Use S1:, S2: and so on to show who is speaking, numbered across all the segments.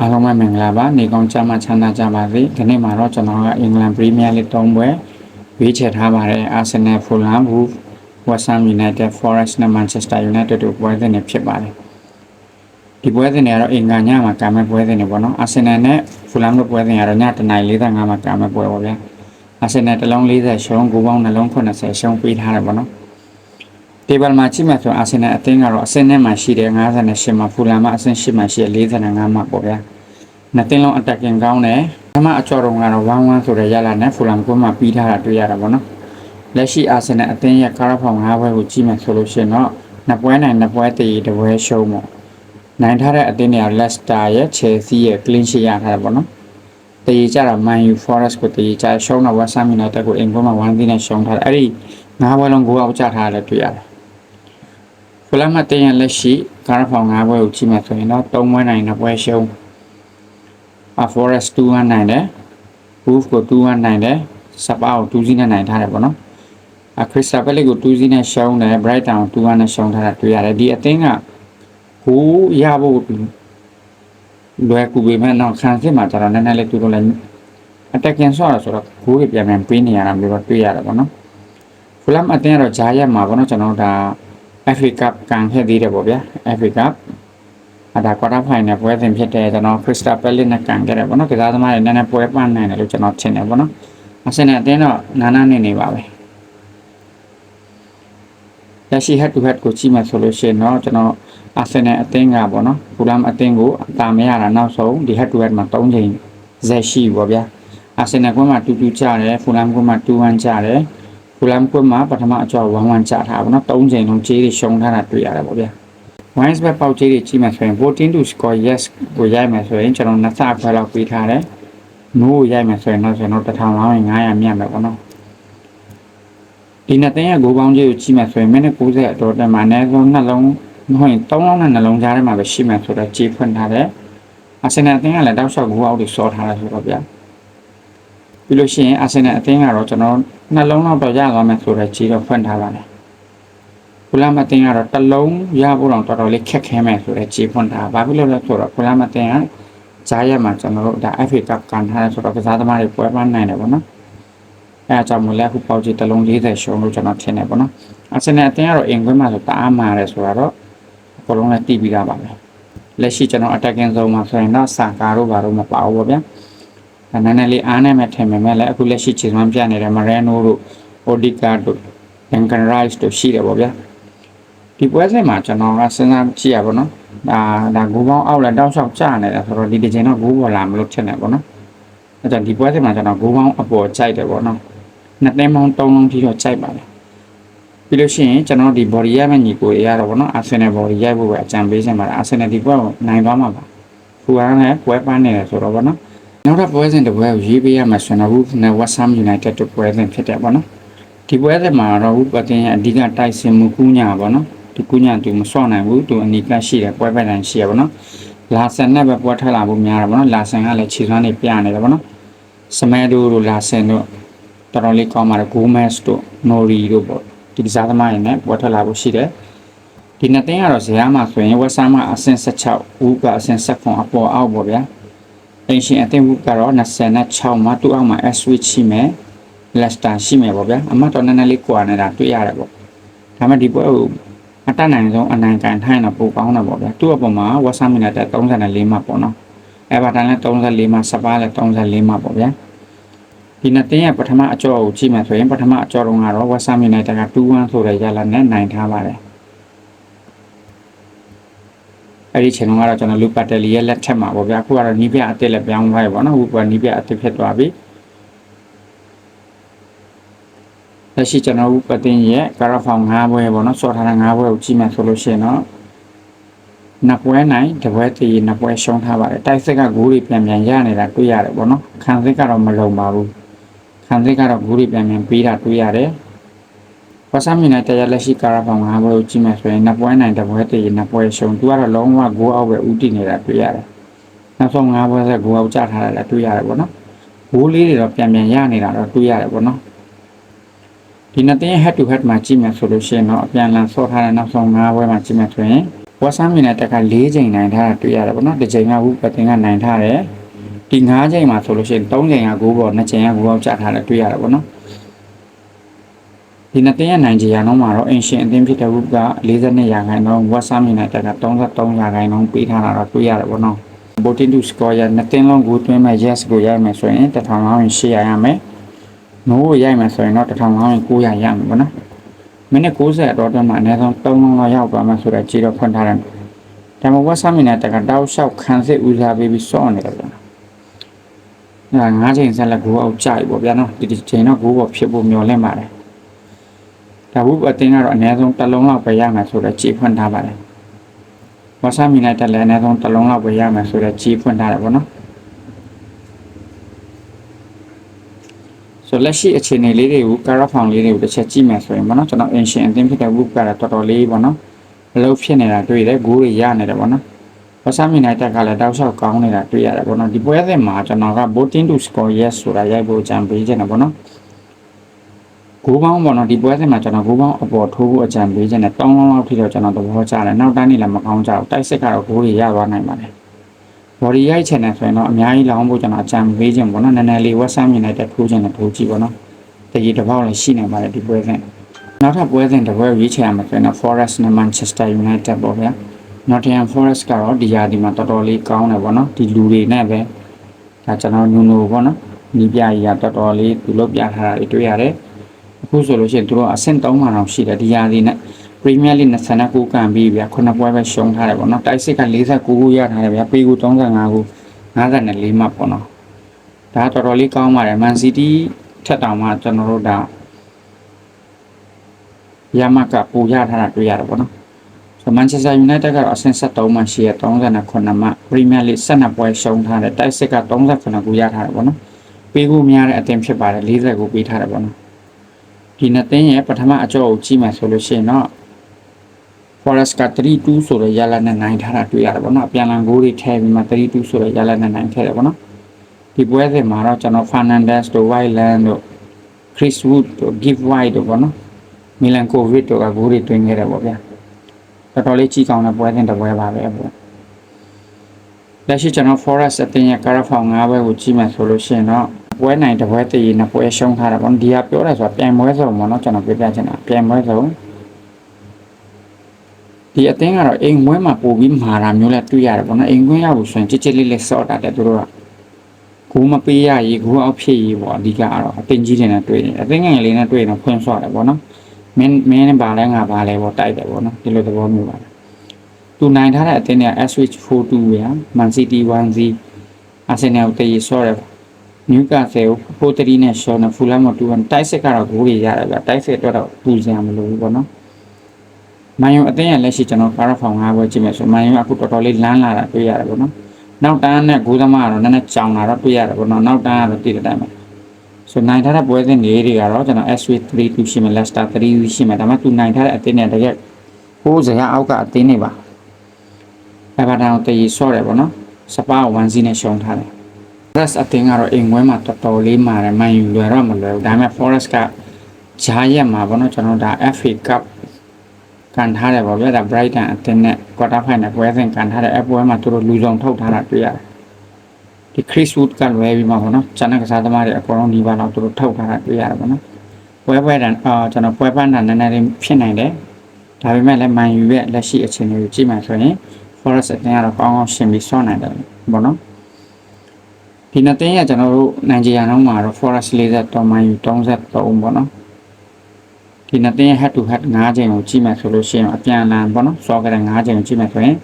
S1: အားလုံးပဲမင်္ဂလာပါနေကောင်းကြမှာချမ်းသာကြပါစေဒီနေ့မှာတော့ကျွန်တော်ကအင်္ဂလန်ပရီးမီးယားလိ၃ပွဲရွေးချယ်ထားပါတယ်အာဆင်နယ်ဖူလမ်ဘူဝက်ဆမ်ယူနိုက်တက်ဖောရက်စ်နဲ့မန်ချက်စတာယူနိုက်တက်တို့ပွဲစဉ်တွေဖြစ်ပါတယ်ဒီပွဲစဉ်တွေကတော့အင်္ဂါညမှာကာမဲ့ပွဲစဉ်တွေပေါ့နော်အာဆင်နယ်နဲ့ဖူလမ်တို့ပွဲစဉ်ကတော့ည9:45မှာကာမဲ့ပွဲပေါ့ဗျာအာဆင်နယ်တစ်လုံး40ရှုံးဂိုးပေါင်းနှလုံး80ရှုံးပေးထားတယ်ပေါ့နော် တေဘယ်မှာကြည့်မှဆိုအာဆင်နယ်အသင်းကတော့အဆင့်နဲ့မှရှိတယ်58မှာဖူလန်မှာအဆင့်8မှာရှိတယ်45မှာပေါ့ဗျာနှစ်သင်းလုံးအတက်ကင်ကောင်းတယ်အမအကျော်တော်ကတော့1-1ဆိုတဲ့ရလာနဲ့ဖူလန်ကွန်းမှာပြီးထားတာတွေ့ရတာပေါ့နော်လက်ရှိအာဆင်နယ်အသင်းရဲ့ကားရဖောင်၅ဘွဲကိုကြည့်မှဆိုလို့ရှိရင်တော့နှစ်ပွဲနိုင်နှစ်ပွဲတည်တစ်ပွဲရှုံးပေါ့နိုင်ထားတဲ့အသင်းတွေကလက်စတာရဲ့ချယ်ဆီရဲ့ကလင်းရှီရထားတာပေါ့နော်တည်ကြတာမန်ယူဖောရက်စ်ကိုတည်ကြရှုံးတော့ဝက်ဆမ်ယူနိုက်တက်ကိုအင်ကွန်းမှာ1-3နဲ့ရှုံးထားတယ်အဲ့ဒီ၅ဘွဲလုံးကိုအောက်ကျထားတယ်တွေ့ရတယ် ဖလမတ်တင်ရလက်ရှိကာရဖောင်၅ဘွဲကိုကြည့်မယ်ဆိုရင်တော့၃ဘွဲနိုင်နှစ်ဘွဲရှုံးအ forest 2နိုင်တယ် roof ကို2နိုင်တယ် sapa ကို2စီးနဲ့နိုင်ထားတယ်ပေါ့နော်အ crystal palace ကို2စီးနဲ့ရှုံးတယ် brighton ကို2နဲ့ရှုံးထားတာတွေ့ရတယ်ဒီအသင်းကဟိုးရဖို့လွယ်ကူပေမဲ့တော့ခံစစ်မှာကျတော့နည်းနည်းလေးသူတို့လည်း attacking ဆော့ရဆိုတော့ဂိုးတွေပြန်ပြန်ပေးနေရတာမျိုးတော့တွေ့ရတယ်ပေါ့နော်ဖလမ်အသင်းကတော့ဂျာရက်မှာပေါ့နော်ကျွန်တော်တို့ဒါ FA Cup ကန်ခဲ့သေးတယ်ပေါ့ဗျာ FA Cup အဒါကွာတာဖိုင်နယ်ပွဲစဉ်ဖြစ်တယ်ကျွန်တော် Crystal Palace နဲ့ကန်ခဲ့တယ်ပေါ့နော်ကစားသမားတွေနည်းနည်းပွဲပန်းနိုင်တယ်လို့ကျွန်တော်ထင်တယ်ပေါ့နော်အဆင်နဲ့အတင်းတော့နာနာနေနေပါပဲလက်ရှိ head to head ကိုကြည့်မှဆိုလို့ရှိရင်တော့ကျွန်တော်အာဆင်နယ်အသင်းကပေါ့နော်ဘူလမ်အသင်းကိုအသာမရတာနောက်ဆုံးဒီ head to head မှာ3ချိန်ဇက်ရှိပေါ့ဗျာအာဆင်နယ်ကွန်းမှာ2-2ကြတယ်ဖူလမ်ကွန်းမှာ2-1ကြတယ် ဖူလမ်ကွန်းမှာပထမအကျော်1-1ကြာထားပါတော့၃ချိန်လုံးကြေးတွေရှုံးထားတာတွေ့ရတယ်ပေါ့ဗျာ wines bet ပေါက်ကြေးတွေကြီးမှဆိုရင်14 to score yes ကိုရိုက်မယ်ဆိုရင်ကျွန်တော်နှစ်ဆခွဲလောက်ပေးထားတယ် no ကိုရိုက်မယ်ဆိုရင်တော့ကျွန်တော်1500မြတ်မယ်ပေါ့နော်ဒီနှစ်သိန်းရဲ့ဂိုးပေါင်းကြေးကိုကြီးမှဆိုရင်မိနစ်90အတော်တက်မှာအနည်းဆုံးနှလုံးမဟုတ်ရင်3လုံးနဲ့နှလုံးကြားထဲမှာပဲရှိမှဆိုတော့ကြေးဖွင့်ထားတယ်အစနယ်အသင်းကလည်းတောက်လျှောက်ဂိုးအောက်တွေစောထားတာဆိုတော့ဗျာပြီးလို့ရှိရင်အာဆင်နယ်အသင်းကတော့ကျွန်တော် နှလုံးလောက်တော့ရသွားမယ်ဆိုတော့ကြီးတော့ဖွင့်ထားပါတယ်။ဘူလာမတင်ကတော့တစ်လုံးရဖို့တော့တော်တော်လေးခက်ခဲမယ်ဆိုတော့ကြီးဖွင့်ထား။ဘာဖြစ်လို့လဲဆိုတော့ဘူလာမတင်ကဂျားရက်မှာကျွန်တော်တို့ဒါ FA Cup ကန်ထားတယ်ဆိုတော့ကစားသမားတွေပွဲပန်းနိုင်တယ်ပေါ့နော်။အဲအကြောင်းမို့လဲအခုပေါက်ကြီးတစ်လုံး40ရှုံးလို့ကျွန်တော်ထင်တယ်ပေါ့နော်။အာဆင်နယ်အသင်းကတော့အင်ကွင်းမှာဆိုတအားမာတယ်ဆိုတော့အကုန်လုံးလည်းတည်ပြီးသားပါပဲ။လက်ရှိကျွန်တော် attacking zone မှာဆိုရင်တော့စာကာတို့ဘာတို့မပါဘူးပေါ့ဗျာ။ နည်းနည်းလေးအားနဲ့မဲ့ထင်ပေမဲ့လည်းအခုလက်ရှိခြေစွမ်းပြနေတဲ့မရန်နိုတို့အိုဒီကာတို့ဒန်ကန်ရိုက်စ်တို့ရှိတယ်ပေါ့ဗျာဒီပွဲစဉ်မှာကျွန်တော်ကစဉ်းစားကြည့်ရပါတော့ဒါဒါဂိုးပေါင်းအောက်လဲတောက်လျှောက်ကျနေတာဆိုတော့ဒီတစ်ချိန်တော့ဂိုးပေါ်လာမလို့ထင်တယ်ပေါ့နော်အဲကြောင့်ဒီပွဲစဉ်မှာကျွန်တော်ဂိုးပေါင်းအပေါ်ကြိုက်တယ်ပေါ့နော်နှစ်သိန်းပေါင်း၃လုံးထိတော့ကြိုက်ပါတယ်ပြီးလို့ရှိရင်ကျွန်တော်ဒီ body ရမယ့်ညီကိုရတော့ဗောနော် Arsenal body ရိုက်ဖို့ပဲအကြံပေးချင်ပါတယ် Arsenal ဒီပွဲကိုနိုင်သွားမှာပါဖူကလည်းပွဲပန်းနေတယ်ဆိုတော့ဗောနော် နောက်တစ်ပွဲစဉ်တစ်ပွဲကိုရေးပေးရမှာဆိုတော့ဘူးနဲ့ West Ham United တို့ပွဲစဉ်ဖြစ်တယ်ပေါ့နော်ဒီပွဲစဉ်မှာတော့ဘူးပတင်ရဲ့အဓိကတိုက်စင်မှုကူးညာပေါ့နော်ဒီကူးညာသူမစွန့်နိုင်ဘူးသူအနီကရှိတယ်ပွဲပဲတိုင်းရှိရပေါ့နော်လာဆန်နဲ့ပဲပွဲထွက်လာဖို့များတယ်ပေါ့နော်လာဆန်ကလည်းခြေစွမ်းတွေပြနေတယ်ပေါ့နော်စမဲတို့တို့လာဆန်တို့တော်တော်လေးကောင်းပါတယ်ဂိုးမက်စ်တို့နိုရီတို့ပေါ့ဒီကစားသမားတွေနဲ့ပွဲထွက်လာဖို့ရှိတယ်ဒီနှစ်သိန်းကတော့ဇယားမှာဆိုရင် West Ham ကအဆင့်16ဦးကအဆင့်7အပေါ်အောက်ပေါ့ဗျာ အင်ရှင်အသင်းဘူးကတော့26မှာတူအောင်မှာ S switch ရှိမယ် Leicester ရှိမယ်ပေါ့ဗျာအမှတ်တော့နည်းနည်းလေးကွာနေတာတွေ့ရတယ်ပေါ့ဒါမှဒီပွဲကိုအတတ်နိုင်ဆုံးအနိုင်ကန်ထိုင်းတော့ပိုကောင်းတာပေါ့ဗျာသူ့အပေါ်မှာ West Ham United 34မှတ်ပေါ့နော် Everton လည်း34မှတ် Spurs လည်း34မှတ်ပေါ့ဗျာဒီနှစ်တင်းရဲ့ပထမအကြောကိုကြည့်မှဆိုရင်ပထမအကြောတုန်းကတော့ West Ham United က2-1ဆိုတဲ့ရလနဲ့နိုင်ထားပါတယ် အဲ့ဒီချိန်တုန်းကတော့ကျွန်တော်လူပတ်တယ်လီရဲ့လက်ထက်မှာပေါ့ဗျာအခုကတော့နီးပြအစ်စ်လည်းပြောင်းသွားပြီပေါ့နော်အခုကနီးပြအစ်စ်ဖြစ်သွားပြီလက်ရှိကျွန်တော်ဦးပတင်ရဲ့ကာရာဖောင်9ဘွဲပေါ့နော်စော်ထားတဲ့9ဘွဲကိုကြည့်မှဆိုလို့ရှိရင်တော့နှစ်ပွဲနိုင်တစ်ပွဲတည်နှစ်ပွဲရှုံးထားပါတယ်တိုက်စစ်ကဂိုးတွေပြန်ပြန်ရနေတာတွေ့ရတယ်ပေါ့နော်ခံစစ်ကတော့မလုံပါဘူးခံစစ်ကတော့ဂိုးတွေပြန်ပြန်ပေးတာတွေ့ရတယ် ဝါဆမ်မီနိုက်တက်ရလက်ရှိကာရာဖောင်9ဘွဲကိုကြည့်မှဆိုရင်နှစ်ပွဲနိုင်တစ်ပွဲတည်နှစ်ပွဲရှုံးသူကတော့လုံးဝဂိုးအောက်ပဲဥတည်နေတာတွေ့ရတယ်နောက်ဆုံး9ဘွဲဆက်ဂိုးအောက်ကျထားတာလည်းတွေ့ရတယ်ပေါ့နော်ဂိုးလေးတွေတော့ပြန်ပြန်ရနေတာတော့တွေ့ရတယ်ပေါ့နော်ဒီနှစ်သိန်း head to head မှာကြည့်မယ်ဆိုလို့ရှိရင်တော့အပြန်အလှန်ဆော့ထားတဲ့နောက်ဆုံး၅ဘွဲမှာကြည့်မယ်ဆိုရင်ဝါဆမ်းမြင်တဲ့တက်က၄ချိန်နိုင်ထားတာတွေ့ရတယ်ပေါ့နော်တစ်ချိန်ကဝုပတင်ကနိုင်ထားတယ်ဒီ၅ချိန်မှာဆိုလို့ရှိရင်၃ချိန်က9ပေါ်2ချိန်က9ပေါ်ကျထားတယ်တွေ့ရတယ်ပေါ့နော် ဒီနှစ်တင်းရနိုင်ကြရအောင်မှာတော့အင်ရှင်အသင်းဖြစ်တဲ့ဝုက42ရာခိုင်နှုန်းဝါဆမ်းမြင်တဲ့တက်က33ရာခိုင်နှုန်းပေးထားတာတော့တွေ့ရတယ်ပေါ့နော် voting to score ရနှစ်တင်းလုံးကိုတွင်းမဲ့ yes ကိုရိုက်မယ်ဆိုရင်1500ရရမယ် no ကိုရိုက်မယ်ဆိုရင်တော့1500ရရမယ်ပေါ့နော်မိနစ်60တော့တက်မှာအနည်းဆုံး3လုံးလောက်ရောက်သွားမှဆိုတော့ကြည်တော့ဖွင့်ထားတယ်။ဒါမှမဟုတ်ဆမ်းမိနေတဲ့ကတောက်လျှောက်ခံစစ်ဦးစားပေးပြီးစော့နေတယ်ဗျာ။အဲငါးချိန်ဆက်လက်ကိုအောက်ကြိုက်ပေါ့ဗျာနော်။ဒီဒီချိန်တော့ကိုပေါ်ဖြစ်ဖို့မျှော်လင့်ပါတယ်။ ဒါဘူးအတင်းကတော့အနည်းဆုံးတစ်လုံးလောက်ပဲရမယ်ဆိုတော့ကြည်ဖွင့်ထားပါတယ်။ဝါဆမ်းမိနေတဲ့လည်းအနည်းဆုံးတစ်လုံးလောက်ပဲရမယ်ဆိုတော့ကြည်ဖွင့်ထားတယ်ပေါ့နော်။ဆိုလက်ရှိအခြေအနေလေးတွေကိုကာရဖောင်လေးတွေကိုတစ်ချက်ကြည့်မယ်ဆိုရင်ပေါ့နော်ကျွန်တော်အင်ရှင်အသင်းဖြစ်တဲ့ book ကတော့တော်တော်လေးပေါ့နော်အလုပ်ဖြစ်နေတာတွေ့တယ်ဂိုးတွေရနေတယ်ပေါ့နော်ဘာသာမီနိုင်တက်ကလည်းတောက်လျှောက်ကောင်းနေတာတွေ့ရတယ်ပေါ့နော်ဒီပွဲစဉ်မှာကျွန်တော်က voting to score yes ဆိုတာရိုက်ဖို့အကြံပေးချင်တယ်ပေါ့နော် ဂိုးပေါင်းပေါ့နော်ဒီပွဲစဉ်မှာကျွန်တော်ဂိုးပေါင်းအပေါ်ထိုးဖို့အကြံပေးချင်တယ်တောင်းလောင်းလောက်ထိတော့ကျွန်တော်သဘောကျတယ်နောက်တိုင်းနေလည်းမကောင်းကြဘူးတိုက်စစ်ကတော့ဂိုးတွေရသွားနိုင်ပါတယ် body ရိုက်ချင်တယ်ဆိုရင်တော့အများကြီးလောင်းဖို့ကျွန်တော်အကြံပေးခြင်းပေါ့နော်နည်းနည်းလေး website မြင်လိုက်တဲ့ထိုးခြင်းနဲ့ထိုးကြည့်ပေါ့နော်တကြီးတစ်ပေါက်လည်းရှိနေပါတယ်ဒီပွဲစဉ်နောက်ထပ်ပွဲစဉ်တစ်ပွဲရွေးချယ်ရမှာဆိုရင်တော့ Forest နဲ့ Manchester United ပေါ့ဗျာ Nottingham Forest ကတော့ဒီရာဒီမှာတော်တော်လေးကောင်းတယ်ပေါ့နော်ဒီလူတွေနဲ့ပဲဒါကျွန်တော်ညူနိုပေါ့နော်နီးပြကြီးကတော်တော်လေးသူလုပ်ပြထားတာတွေတွေ့ရတယ် အခုဆိုလို့ရှိရင်သူတို့အဆင့်3မှာတော့ရှိတယ်ဒီရာဒီနဲ့ Premier League 29ကန်ပြီးဗျာခုနှစ်ပွဲပဲရှုံးထားတယ်ပေါ့နော်တိုက်စစ်က49ခုရထားတယ်ဗျာပေကူ35ခု54မှတ်ပေါ့နော်ဒါတော်တော်လေးကောင်းပါတယ် Man City ထက်တောင်မှကျွန်တော်တို့ဒါရမကပူရထားတာတွေ့ရတယ်ပေါ့နော်ဆိုမန်ချက်စတာယူနိုက်တက်ကတော့အဆင့်73မှာရှိရ39မှ Premier League 12ပွဲရှုံးထားတယ်တိုက်စစ်က39ခုရထားတယ်ပေါ့နော်ပေးကူများတဲ့အသင်းဖြစ်ပါတယ်40ခုပေးထားတယ်ပေါ့နော် ဒီနှစ်သင်းရဲ့ပထမအကြောကိုကြည့်မယ်ဆိုလို့ရှိရင်တော့ Forest က3-2ဆိုတဲ့ရလနဲ့နိုင်ထားတာတွေ့ရတယ်ပေါ့နော်အပြန်လန်ဂိုးတွေထည့်ပြီးမှ3-2ဆိုတဲ့ရလနဲ့နိုင်ခဲ့တယ်ပေါ့နော်ဒီပွဲစဉ်မှာတော့ကျွန်တော် Fernandez တို့ Wildland တို့ Chris Wood တို့ Give White တို့ပေါ့နော် Milankovic တို့ကဂိုးတွေတွင်းခဲ့တယ်ပေါ့ဗျာတော်တော်လေးကြီးကောင်းတဲ့ပွဲစဉ်တစ်ပွဲပါပဲပေါ့လက်ရှိကျွန်တော် Forest အသင်းရဲ့ Carafao 9ဘဲကိုကြည့်မှဆိုလို့ရှိရင်တော့ ပွဲနိုင်တစ်ပွဲတည်နှစ်ပွဲရှုံးထားတာပေါ့ဒီကပြောတယ်ဆိုတာပြန်ပွဲဆုံးပေါ့နော်ကျွန်တော်ပြပြချင်တာပြန်ပွဲဆုံးဒီအသင်းကတော့အိမ်ဝဲမှာပို့ပြီးမာတာမျိုးလဲတွေ့ရတယ်ပေါ့နော်အိမ်ဝဲရဖို့ဆိုရင်ကြစ်ကြစ်လေးလေးစော့တာတဲ့သူတို့ကကိုမပေးရရေးကိုအောက်ဖြစ်ရေးပေါ့အဓိကကတော့အတင်းကြီးတွေနဲ့တွေ့နေအသင်းငယ်လေးနဲ့တွေ့နေဖွင့်ဆော့တယ်ပေါ့နော်မင်းမင်းနဲ့ပါလဲငါပါလဲပေါ့တိုက်တယ်ပေါ့နော်ဒီလိုသဘောမျိုးပါသူနိုင်ထားတဲ့အသင်းတွေက Switch 4-2ရ Man City 1-0 Arsenal တည်ဆော့တယ် နယူကာဆယ်ကို4-3နဲ့ရှော့နေဖူလမ်မ2-1တိုက်စစ်ကတော့ဂိုးတွေရတယ်ဗျတိုက်စစ်အတွက်တော့ပူစရာမလိုဘူးပေါ့နော်မန်ယူအသင်းရဲ့လက်ရှိကျွန်တော်ကာရဖောင်၅ဘွဲကြည့်မယ်ဆိုမန်ယူအခုတော်တော်လေးလမ်းလာတာတွေ့ရတယ်ပေါ့နော်နောက်တန်းနဲ့ဂိုးသမားကတော့နည်းနည်းကြောင်လာတော့တွေ့ရတယ်ပေါ့နော်နောက်တန်းကတော့တည်တဲ့အတိုင်းပဲဆိုနိုင်ထားတဲ့ပွဲစဉ်တွေတွေကတော့ကျွန်တော် SW 3-2ရှိမယ် Leicester 3-2ရှိမယ်ဒါမှသူနိုင်ထားတဲ့အသင်းနဲ့တကယ်ဟိုးစရာအောက်ကအသင်းတွေပါအဲဘာတောင်တည်ဆော့တယ်ပေါ့နော်စပါ1စီနဲ့ရှုံးထားတယ် Forest အသင်းကတော့အိမ်ဝဲမှာတော်တော်လေးမာတယ်မန်ယူလွယ်တော့မလွယ်ဘူးဒါပေမဲ့ Forest ကဂျားရက်မှာပေါ့နော်ကျွန်တော်ဒါ FA Cup ကန်ထားတယ်ပေါ့ဗျာဒါ Brighton အသင်းနဲ့ quarter final ပွဲစဉ်ကန်ထားတဲ့အပွဲမှာသူတို့လူဆောင်ထုတ်ထားတာတွေ့ရတယ်ဒီ Chris Wood ကလွယ်ပြီးမှပေါ့နော်ကျန်တဲ့ကစားသမားတွေအကုန်လုံးဒီပါတော့သူတို့ထုတ်ထားတာတွေ့ရတယ်ပေါ့နော်ပွဲပွဲတန်အာကျွန်တော်ပွဲပန်းတန်နည်းနည်းလေးဖြစ်နိုင်တယ်ဒါပေမဲ့လည်း Man U ရဲ့လက်ရှိအခြေအနေကိုကြည့်မှဆိုရင် Forest အသင်းကတော့ကောင်းကောင်းရှင်းပြီးဆော့နိုင်တယ်ပေါ့နော် ဒီနှစ်သင်းရကျွန်တော်တို့နိုင်ဂျီယာနောက်မှာတော့ Forest 40တော် Man U 33ပေါ့နော်ဒီနှစ်သင်း head to head 5ချိန်ကိုကြည့်မယ်ဆိုလို့ရှိရင်အပြန်အလှန်ပေါ့နော်စောကြတဲ့5ချိန်ကိုကြည့်မယ်ဆိုရင်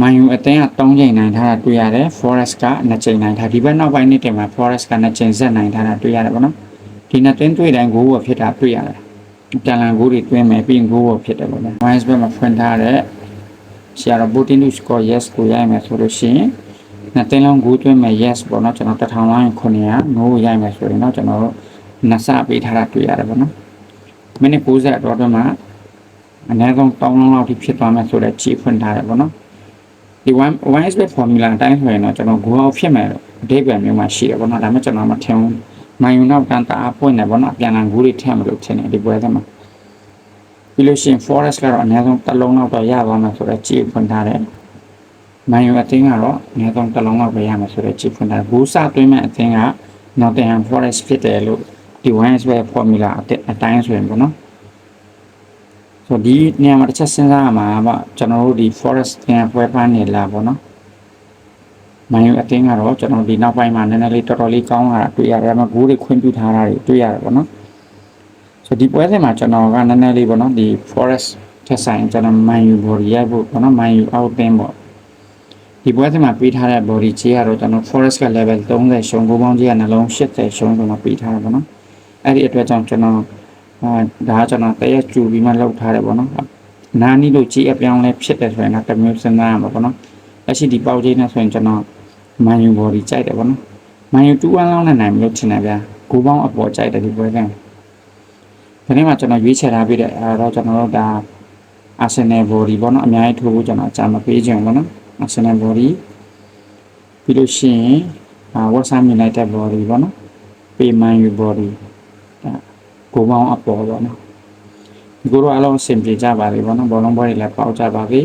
S1: မန်ယူအသင်းက3ချိန်နိုင်ထားတာတွေ့ရတယ် Forest က2ချိန်နိုင်ထားဒီဘက်နောက်ပိုင်းနှစ်တင်မှာ Forest က2ချိန်ဆက်နိုင်ထားတာတွေ့ရတယ်ပေါ့နော်ဒီနှစ်သင်းတွေ့တိုင်းဂိုးပေါ်ဖြစ်တာတွေ့ရတယ်ပြန်လန်ဂိုးတွေတွင်းမယ်ပြီးရင်ဂိုးပေါ်ဖြစ်တယ်ပေါ့နော် Wines ဘက်မှာဖွင့်ထားတဲ့ဆရာတော် Botin to score yes ကိုရိုက်မယ်ဆိုလို့ရှိရင် နှစ်သင်းလုံးဂိုးတွင်းမယ် yes ပေါ့နော်ကျွန်တော်1000လောင်းရင်900 no ရိုက်မယ်ဆိုရင်တော့ကျွန်တော်တို့နှစ်ဆပေးထားတာတွေ့ရတယ်ပေါ့နော်မိနစ်60အတော်အတွင်းမှာအနည်းဆုံး1000လုံးလောက်ထိဖြစ်သွားမယ်ဆိုတော့ခြေဖွင့်ထားတယ်ပေါ့နော်ဒီ1 1 SB formula အတိုင်းဆိုရင်တော့ကျွန်တော် go out ဖြစ်မယ်အဓိပ္ပာယ်မျိုးမှရှိတယ်ပေါ့နော်ဒါပေမဲ့ကျွန်တော်မထင်ဘူးမိုင်ယူနောက်တန်တအားပွင့်တယ်ပေါ့နော်ပြန်လာဂူးတွေထည့်မလို့ထင်တယ်ဒီပွဲထဲမှာဒီပြီးလို့ရှိရင် forest ကတော့အနည်းဆုံးတစ်လုံးလောက်တော့ရသွားမှာဆိုတော့ကြည့်ဖွင့်ထားတယ် မန်ယူအသင်းကတော့အနည်းဆုံးတစ်လုံးလောက်ပဲရမှာဆိုတော့ကြည့်ဖွင့်ထားတယ်ဘူးစသွင်းမဲ့အသင်းက Nottingham Forest ဖြစ်တယ်လို့ဒီ Wines ပဲ formula အတက်အတိုင်းဆိုရင်ပေါ့နော်ဆိုတော့ဒီနေရာမှာတစ်ချက်စဉ်းစားရမှာကကျွန်တော်တို့ဒီ forest တင်ပွဲပန်းနေလာပေါ့နော်မန်ယူအတင်းကတော့ကျွန်တော်ဒီနောက်ပိုင်းမှာနည်းနည်းလေးတော်တော်လေးကောင်းလာတာတွေ့ရတယ်။ဒါပေမဲ့ဂိုးတွေခွင့်ပြုထားတာတွေတွေ့ရတယ်ပေါ့နော်။ဆိုဒီပွဲစဉ်မှာကျွန်တော်ကနည်းနည်းလေးပေါ့နော်ဒီ forest ထက်ဆိုင်ကျွန်တော်မန်ယူ body ရိုက်ဖို့ပေါ့နော်မန်ယူ out တင်ပေါ့ ဒီပွဲစဉ်မှာပေးထားတဲ့ body ကြီးကတော့ကျွန်တော် forest က level 30ရှုံးဂိုးပေါင်းကြီးကနှလုံး80ရှုံးဆိုတော့ပေးထားတာပေါ့နော်။အဲ့ဒီအတွက်ကြောင့်ကျွန်တော်အာဒါကကျွန်တော်တရက်ကျူပြီးမှလောက်ထားတယ်ပေါ့နော်။နာနီလို့ကြီးအပြောင်းလဲဖြစ်တယ်ဆိုရင်တော့တစ်မျိုးစဉ်းစားရမှာပေါ့နော်။လက်ရှိဒီပေါက်ကြီးနဲ့ဆိုရင်ကျွန်တော်မန်ယူ body ကြိုက်တယ်ပေါ့နော်။မန်ယူ2-1လောက်နဲ့နိုင်မလို့ထင်တယ်ဗျာ။ဂိုးပေါင်းအပေါ်ကြိုက်တယ်ဒီပွဲက။ဒီနေ့မှာကျွန်တော်ရွေးချယ်ထားပြီးတဲ့အဲတော့ကျွန်တော်တို့ဒါအာဆင်နယ် body ပေါ့နော်အများကြီးထိုးဖို့ကျွန်တော်အကြံမပေးချင်ဘူးပေါ့နော်။ အာဆင်နယ် body ပြီးလို့ရှိရင်အာဝက်ဆမ်ယူနိုက်တက် body ပေါ့နော်။ပေမန်ယူ body ဒါကိုပေါင်းအပေါ်ပေါ့နော်ဒီကိုတော့အလုံးအဆင်ပြေကြပါလေပေါ့နော်ဘောလုံးပွဲတွေလည်းပေါက်ကြပါပြီ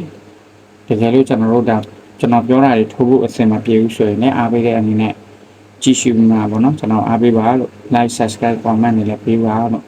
S1: တကယ်လို့ကျွန်တော်တို့ဒါကျွန်တော်ပြောတာတွေထိုးဖို့အဆင်မပြေဘူးဆိုရင်လည်းအားပေးတဲ့အနေနဲ့ကြည့်ရှုမှာပေါ့နော်ကျွန်တော်အားပေးပါလို့ like subscribe comment တွေလည်းပေးပါလို့